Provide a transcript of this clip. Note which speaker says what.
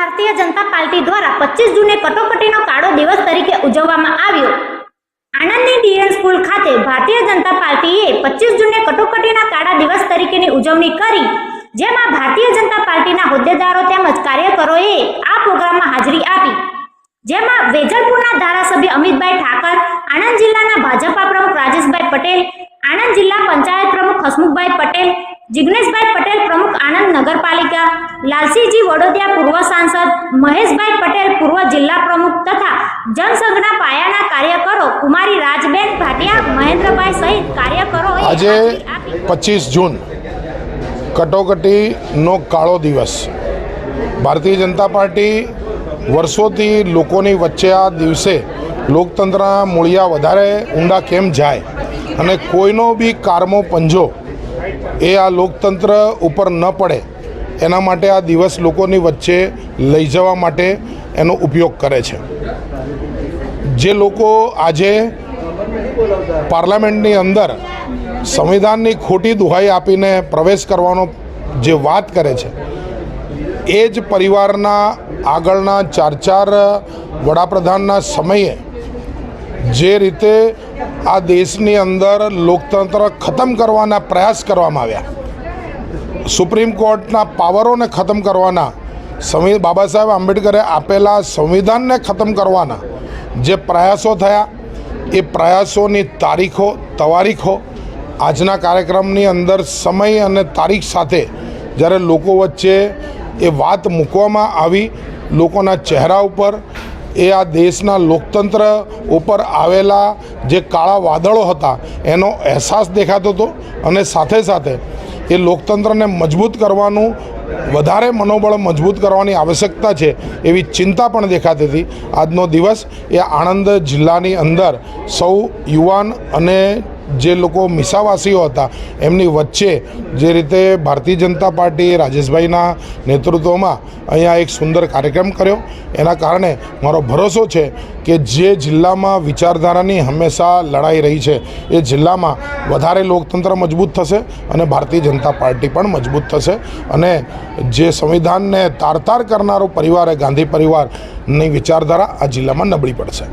Speaker 1: Party દ્વારા પચીસ જૂને કટોકટીનો કાળો દિવસ તરીકે ઉજવવામાં આવ્યો. આણંદની ડીએન સ્કૂલ ખાતે ભારતીય જનતા પાર્ટીએ પચીસ જૂને કટોકટીના કાળા દિવસ તરીકેની ઉજવણી કરી, જેમાં ભારતીય જનતા પાર્ટીના હોદ્દેદારો તેમજ કાર્યકરોએ આ પ્રોગ્રામમાં હાજરી આપી. જેમાં વેજલપુરના ધારાસભ્ય અમિતભાઈ ઠાકર, આણંદ જિલ્લાના ભાજપા પ્રમુખ રાજેશભાઈ પટેલ, આણંદ જિલ્લા પંચાયત પ્રમુખ હસમુખભાઈ પટેલ જિગ્નેશભાઈ પટેલ પ્રમુખ આણંદ નગરપાલિકા લાલસિંહજી વડોદિયા પૂર્વ સાંસદ મહેશભાઈ પટેલ પૂર્વ જિલ્લા પ્રમુખ તથા જનસંઘના પાયાના કાર્યકરો કુમારી રાજબેન ભાટિયા મહેન્દ્રભાઈ સહિત કાર્યકરો
Speaker 2: આજે પચીસ જૂન કટોકટીનો કાળો દિવસ. ભારતીય જનતા પાર્ટી વર્ષોથી લોકોની વચ્ચે આ દિવસે લોકતંત્રના મૂળિયા વધારે ઊંડા કેમ જાય અને કોઈનો બી કારમો પંજો એ આ લોકતંત્ર ઉપર ન પડે, એના માટે આ દિવસ લોકોની વચ્ચે લઈ જવા માટે એનો ઉપયોગ કરે છે. જે લોકો આજે પાર્લામેન્ટની અંદર સંવિધાનની ખોટી દુહાઈ આપીને પ્રવેશ કરવાનો જે વાત કરે છે, એ જ પરિવારના આગળના ચાર ચાર વડાપ્રધાનના સમયે જે રીતે આ દેશની અંદર લોકતંત્ર ખતમ કરવાના પ્રયાસ કરવામાં આવ્યા. સુપ્રીમ કોર્ટના પાવરોને ખતમ કરવાના સંવિ બાબા સાહેબ આંબેડકરે આપેલા સંવિધાનને ખતમ કરવાના જે પ્રયાસો થયા, એ પ્રયાસોની તારીખો, તવારીખો, આજના કાર્યક્રમની અંદર સમય અને તારીખ સાથે જ્યારે લોકો વચ્ચે એ વાત મૂકવામાં આવી, લોકોના ચહેરા ઉપર એ આ દેશના લોકતંત્ર ઉપર આવેલા જે કાળા વાદળો હતા, એનો અહેસાસ દેખાતો હતો અને સાથે સાથે એ લોકતંત્રને મજબૂત કરવાનું, વધારે મનોબળ મજબૂત કરવાની આવશ્યકતા છે એવી ચિંતા પણ દેખાતી હતી. આજનો દિવસ એ આણંદ જિલ્લાની અંદર સૌ યુવાન અને જે લોકો મિસાવાસીઓ હતા, એમની વચ્ચે જે રીતે ભારતીય જનતા પાર્ટી રાજેશભાઈના નેતૃત્વમાં અહીંયા એક સુંદર કાર્યક્રમ કર્યો. એના કારણે મારો ભરોસો છે કે જે જિલ્લામાં વિચારધારાની હંમેશા લડાઈ રહી છે, એ જિલ્લામાં વધારે લોકતંત્ર મજબૂત થશે અને ભારતીય જનતા પાર્ટી પણ મજબૂત થશે. અને જે સંવિધાનને તારતાર કરનારો પરિવાર એ ગાંધી પરિવારની વિચારધારા આ જિલ્લામાં નબળી પડશે.